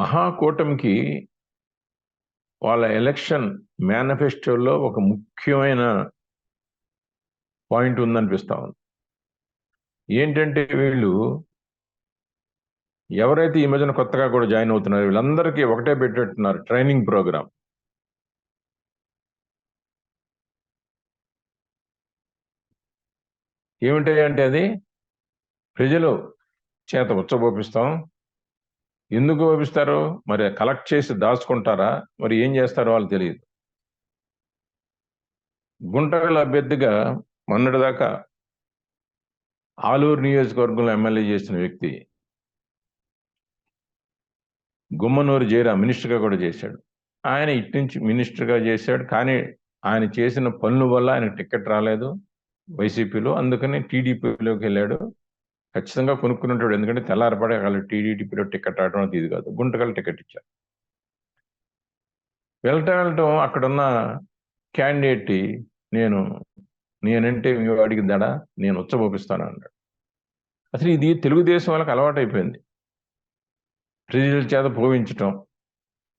మహాకూటమికి వాళ్ళ ఎలక్షన్ మేనిఫెస్టోలో ఒక ముఖ్యమైన పాయింట్ ఉందనిపిస్తా ఉంది. ఏంటంటే వీళ్ళు ఎవరైతే ఈ మధ్యన కొత్తగా కూడా జాయిన్ అవుతున్నారో వీళ్ళందరికీ ఒకటే పెట్టేట్టున్నారు ట్రైనింగ్ ప్రోగ్రామ్. ఏమిటంటే అది ప్రజలు చేత ఉచ్చబోపిస్తాం ఎందుకు పంపిస్తారు మరి కలెక్ట్ చేసి దాచుకుంటారా? మరి ఏం చేస్తారో వాళ్ళు తెలియదు. గుంటగల అభ్యర్థిగా మొన్నటిదాకా ఆలూరు నియోజకవర్గంలో ఎమ్మెల్యే చేసిన వ్యక్తి గుమ్మనూరు జైరా మినిస్టర్గా కూడా చేశాడు. ఆయన ఇటు నుంచి మినిస్టర్గా చేశాడు. కానీ ఆయన చేసిన పనుల వల్ల ఆయన టికెట్ రాలేదు. వైసీపీలో అందుకని టీడీపీలోకి వెళ్ళాడు. ఖచ్చితంగా కొనుక్కున్నట్టు ఎందుకంటే తెల్లారపడే వాళ్ళు టీడీడీపీలో టికెట్ రావడం అది ఇది కాదు. గుంటకల్ టికెట్ ఇచ్చారు. వెళ్ళటం వెళ్ళటం అక్కడున్న క్యాండిడేట్ నేను నేనంటే మీ వాడికి దడ నేను ఉచ్చబోపిస్తాను అన్నాడు. అసలు ఇది తెలుగుదేశం వాళ్ళకి అలవాటైపోయింది. ప్రజల చేత పోవించటం.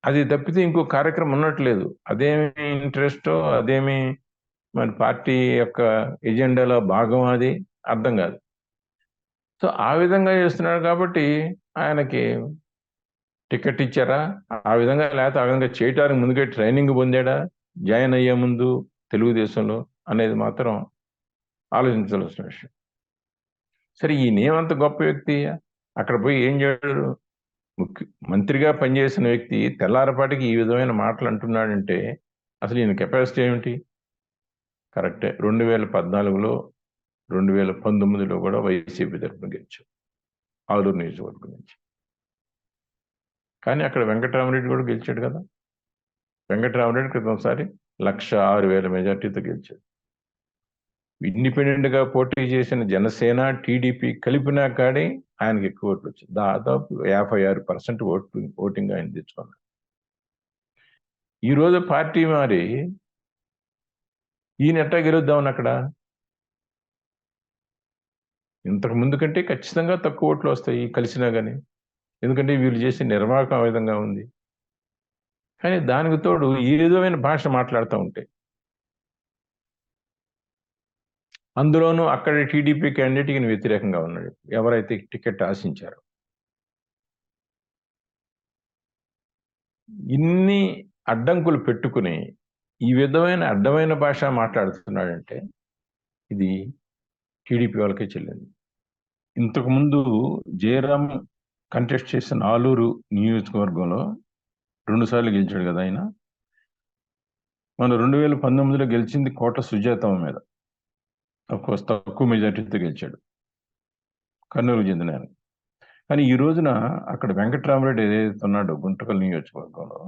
అది తప్పితే ఇంకో కార్యక్రమం ఉన్నట్లేదు అదేమి ఇంట్రెస్ట్ అదేమి మన పార్టీ యొక్క ఎజెండాలో భాగం అది? అర్థం కాదు. సో ఆ విధంగా చేస్తున్నాడు కాబట్టి ఆయనకి టికెట్ ఇచ్చారా? ఆ విధంగా లేకపోతే ఆ విధంగా చేయటానికి ముందుకే ట్రైనింగ్ పొందాడా? జాయిన్ అయ్యే ముందు తెలుగుదేశంలో అనేది మాత్రం ఆలోచించాల్సిన విషయం. సరే ఈయనేమంత గొప్ప వ్యక్తి అక్కడ పోయి ఏం చేయడు ముఖ్య మంత్రిగా పనిచేసిన వ్యక్తి తెల్లారపాటికి ఈ విధమైన మాటలు అంటున్నాడంటే అసలు ఈయన కెపాసిటీ ఏమిటి? కరెక్టే రెండు వేల పద్నాలుగులో రెండు వేల పంతొమ్మిదిలో కూడా వైసీపీ తరఫున గెలిచాం ఆలూరు నియోజకవర్గం నుంచి. కానీ అక్కడ వెంకటరామరెడ్డి కూడా గెలిచాడు కదా. వెంకటరామరెడ్డి క్రితంసారి లక్ష ఆరు వేల మెజార్టీతో గెలిచాడు. ఇండిపెండెంట్గా పోటీ చేసిన జనసేన టీడీపీ కలిపినా కానీ ఆయనకి ఎక్కువ ఓట్లు వచ్చింది దాదాపు యాభై ఆరు పర్సెంట్ ఓటు ఓటింగ్ ఆయన తెచ్చుకున్నాడు. ఈరోజు పార్టీ మారి ఈయన ఎట్టా గెలుద్దామని అక్కడ? ఇంతకు ముందు కంటే ఖచ్చితంగా తక్కువ ఓట్లు వస్తాయి కలిసినా కానీ ఎందుకంటే వీళ్ళు చేసే నిర్వాహకం ఆ విధంగా ఉంది. కానీ దానికి తోడు ఏదోమైన భాష మాట్లాడుతూ ఉంటాయి అందులోనూ అక్కడ టీడీపీ క్యాండిడేట్ ఈయన వ్యతిరేకంగా ఉన్నాడు. ఎవరైతే టికెట్ ఆశించారో. ఇన్ని అడ్డంకులు పెట్టుకుని ఈ విధమైన అడ్డమైన భాష మాట్లాడుతున్నాడంటే ఇది టీడీపీ వాళ్ళకే చెల్లింది. ఇంతకుముందు జయరాం కంటెస్ట్ చేసిన ఆలూరు నియోజకవర్గంలో రెండుసార్లు గెలిచాడు కదా ఆయన. మన రెండు వేల పంతొమ్మిదిలో గెలిచింది కోట సుజాతమ్మ మీద. తక్కువ తక్కువ మెజార్టీతో గెలిచాడు. కర్నూలు చెందిన ఆయన కానీ ఈ రోజున అక్కడ వెంకటరామరెడ్డి ఏదైతే ఉన్నాడో గుంటకల్ నియోజకవర్గంలో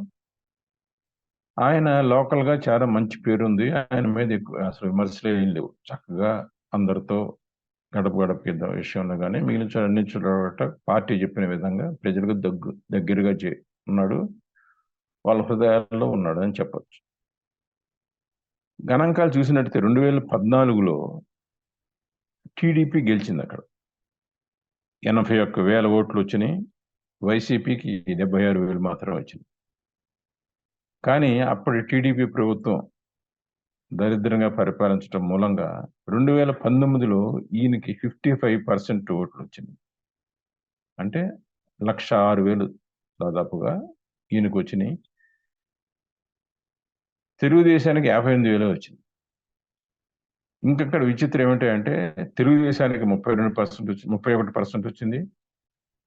ఆయన లోకల్గా చాలా మంచి పేరుంది. ఆయన మీద ఎక్కువ అసలు విమర్శలే లేవు. చక్కగా అందరితో గడప గడప విషయంలో కానీ మిగిలిన చోట అన్ని చోట పార్టీ చెప్పిన విధంగా ప్రజలకు దగ్గు దగ్గరగా చే ఉన్నాడు. వాళ్ళ హృదయాల్లో ఉన్నాడు అని చెప్పచ్చు. గణాంకాలు చూసినట్టయితే రెండు వేల పద్నాలుగులో టీడీపీ గెలిచింది అక్కడ. ఎనభై ఒక్క వేల ఓట్లు వచ్చినాయి. వైసీపీకి డెబ్బై ఆరు వేలు మాత్రం వచ్చింది కానీ అప్పటి టీడీపీ ప్రభుత్వం దరిద్రంగా పరిపాలించడం మూలంగా రెండు వేల పంతొమ్మిదిలో ఈయనకి ఫిఫ్టీ ఫైవ్ పర్సెంట్ ఓట్లు వచ్చింది. అంటే లక్ష ఆరు వేలు దాదాపుగా ఈయనకు వచ్చినాయి. తెలుగుదేశానికి యాభై ఎనిమిది వేలు వచ్చింది. ఇంకక్కడ విచిత్రం ఏమిటంటే తెలుగుదేశానికి ముప్పై రెండు పర్సెంట్ వచ్చింది ముప్పై ఒకటి పర్సెంట్ వచ్చింది.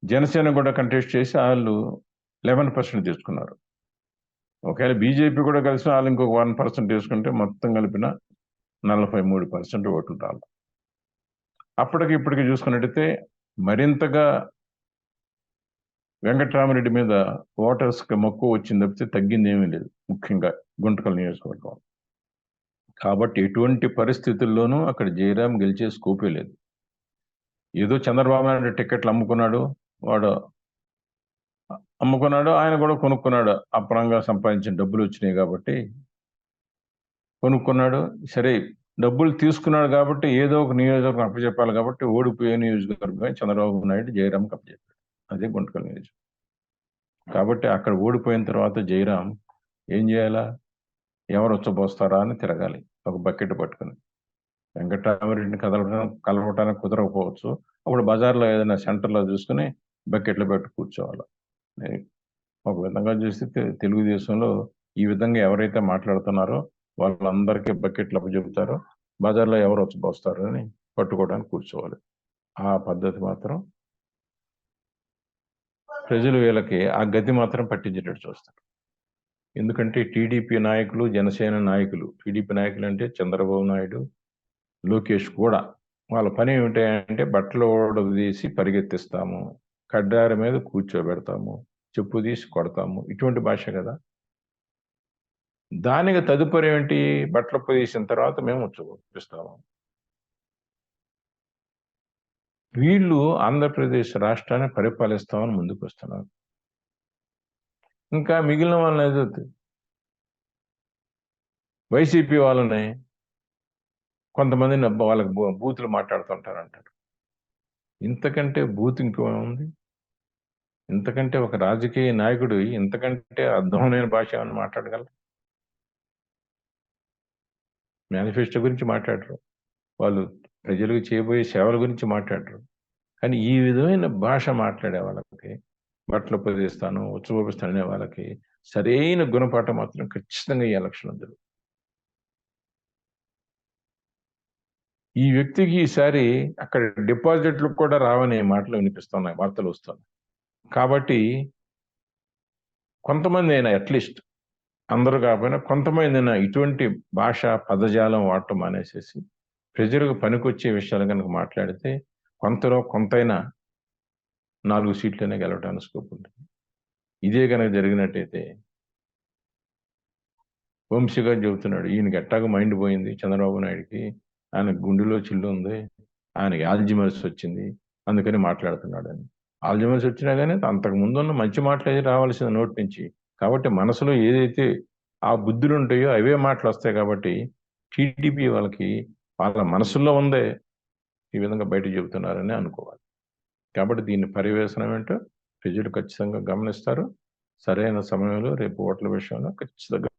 జనసేన కూడా కంటెస్ట్ చేసి వాళ్ళు లెవెన్ పర్సెంట్ తీసుకున్నారు ఒకవేళ బీజేపీ కూడా కలిసి వాళ్ళు ఇంకొక వన్ పర్సెంట్ తీసుకుంటే మొత్తం కలిపిన నలభై మూడు పర్సెంట్ ఓట్లు రాలి అప్పటికి ఇప్పటికి చూసుకున్నట్టయితే మరింతగా వెంకటరామరెడ్డి మీద ఓటర్స్కి మక్కువ వచ్చింది తప్పితే తగ్గింది ఏమీ లేదు ముఖ్యంగా గుంటకల్ నియోజకవర్గం. కాబట్టి ఎటువంటి పరిస్థితుల్లోనూ అక్కడ జయరాం గెలిచే స్కోపే లేదు. ఏదో చంద్రబాబు నాయుడు టికెట్లు అమ్ముకున్నాడు వాడు అమ్ముకున్నాడు ఆయన కూడా కొనుక్కున్నాడు. అప్రంగా సంపాదించిన డబ్బులు వచ్చినాయి కాబట్టి కొనుక్కున్నాడు. సరే డబ్బులు తీసుకున్నాడు కాబట్టి ఏదో ఒక నియోజకవర్గం అప్పచెప్పాలి కాబట్టి ఓడిపోయే నియోజకవర్గమే చంద్రబాబు నాయుడు జయరామ్కి అప్పచెప్పాడు అదే గుంటకల్ నియోజకవర్గం. కాబట్టి అక్కడ ఓడిపోయిన తర్వాత జయరాం ఏం చేయాలా? ఎవరు వచ్చబోస్తారా అని తిరగాలి. ఒక బకెట్ పట్టుకుని. వెంకటరామరెడ్డిని కదలడం కలవటానికి కుదరకపోవచ్చు. అప్పుడు బజార్లో ఏదైనా సెంటర్లో చూసుకుని బకెట్లు పెట్టి కూర్చోవాలి. ఒక విధంగా చూస్తే తెలుగుదేశంలో ఈ విధంగా ఎవరైతే మాట్లాడుతున్నారో వాళ్ళందరికీ బకెట్లు అప్పచెబుతారో బజార్లో ఎవరు వచ్చబోస్తారు అని పట్టుకోవడానికి కూర్చోవాలి. ఆ పద్ధతి మాత్రం ప్రజలు వీళ్ళకి ఆ గతి మాత్రం పట్టించేటట్టు చూస్తారు. ఎందుకంటే టీడీపీ నాయకులు జనసేన నాయకులు టీడీపీ నాయకులు అంటే చంద్రబాబు నాయుడు లోకేష్ కూడా వాళ్ళ పని ఏమిటంటే బట్టలు ఓడదీసి పరిగెత్తిస్తాము కడ్డారి మీద కూర్చోబెడతాము చెప్పు తీసి కొడతాము. ఇటువంటి భాష కదా. దానికి తదుపరి ఏంటి? బట్టలు తీసిన తర్వాత మేము చూపిస్తాము వీళ్ళు ఆంధ్రప్రదేశ్ రాష్ట్రాన్ని పరిపాలిస్తామని ముందుకు వస్తున్నారు ఇంకా మిగిలిన వాళ్ళని ఏదో వైసీపీ వాళ్ళని కొంతమందిని వాళ్ళకి బూతులు మాట్లాడుతుంటారు అంటారు ఇంతకంటే బూత్ ఇంకేముంది ఇంతకంటే ఒక రాజకీయ నాయకుడు ఇంతకంటే అర్థమైన భాష ఏమైనా మాట్లాడగలరు? మేనిఫెస్టో గురించి మాట్లాడరు. వాళ్ళు ప్రజలకు చేయబోయే సేవల గురించి మాట్లాడరు. కానీ ఈ విధమైన భాష మాట్లాడే వాళ్ళకి బట్టలు ఉపదేస్తాను ఉత్సవపిస్తాను అనే వాళ్ళకి సరైన గుణపాఠం మాత్రం ఖచ్చితంగా ఈ ఎలక్షన్ ఉంది ఈ వ్యక్తికి ఈసారి అక్కడ డిపాజిట్లు కూడా రావనే మాటలు వినిపిస్తున్నాయి వార్తలు వస్తున్నాయి. కాబట్టి కొంతమంది అయినా అట్లీస్ట్ అందరూ కాకపోయినా కొంతమంది అయినా ఇటువంటి భాష పదజాలం వాడటం మానేసేసి ప్రజలకు పనికొచ్చే విషయాలు కనుక మాట్లాడితే కొంతలో కొంతైనా నాలుగు సీట్లనే గెలవడానికి స్కోప్ ఉంటుంది. ఇదే కనుక జరిగినట్టయితే వంశీ గారు చెబుతున్నాడు ఈయనకి ఎట్టాగ మైండ్ పోయింది చంద్రబాబు నాయుడికి. ఆయన గుండెలో చిల్లు ఉంది. ఆయనకి ఆల్జిమర్స్ వచ్చింది. అందుకని మాట్లాడుతున్నాడు అని ఆల్జిమర్స్ వచ్చినా కానీ అంతకు ముందు ఉన్న మంచి మాటలు రావాల్సింది నోటి నుంచి. కాబట్టి మనసులో ఏదైతే ఆ బుద్ధులు ఉంటాయో అవే మాటలు వస్తాయి కాబట్టి టీడీపీ వాళ్ళకి వాళ్ళ మనసులో ఉందే ఈ విధంగా బయట చెబుతున్నారని అనుకోవాలి. కాబట్టి దీని పర్యవేశనం ఏంటో ప్రజలు ఖచ్చితంగా గమనిస్తారు. సరైన సమయంలో రేపు ఓట్ల విషయంలో ఖచ్చితంగా